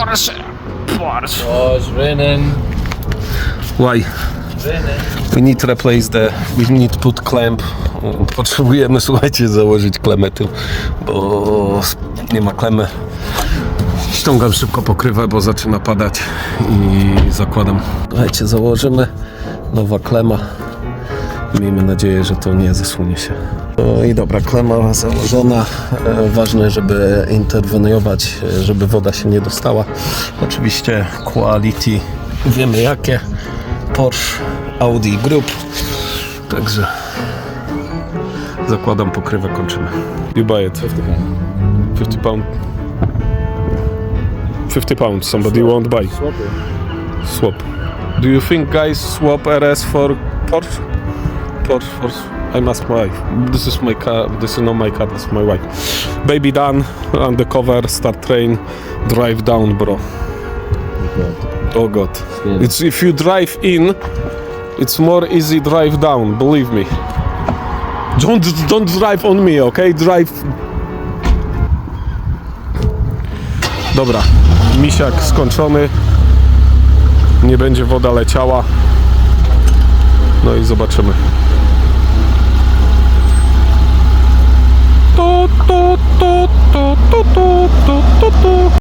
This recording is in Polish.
Porsche! Porsche! Was drinnen. Why? We need to replace the... We need to put clamp. Potrzebujemy, słuchajcie, założyć klemę tym, bo nie ma klemy. Ściągam szybko pokrywę, bo zaczyna padać i zakładam. Słuchajcie, założymy. Nowa klema. Miejmy nadzieję, że to nie zasłunie się. No i dobra, klema założona. E, Ważne, żeby interweniować, e, żeby woda się nie dostała. Oczywiście quality wiemy jakie. Porsche, Audi Group. Także zakładam pokrywę, kończymy. You buy it. 50 pound. 50 pounds. Somebody won't buy. Swap. Do you think guys swap RS for Porsche? Porsche for I must my wife. This is my car. This is not my car. This is my wife. Baby done. Undercover. Start train. Drive down, bro. Oh god. It's if you drive in, it's more easy drive down. Believe me. Don't don't drive on me, okay? Drive. Dobra. Misiak skończony. Nie będzie woda leciała. No i zobaczymy. Ту-ту-ту.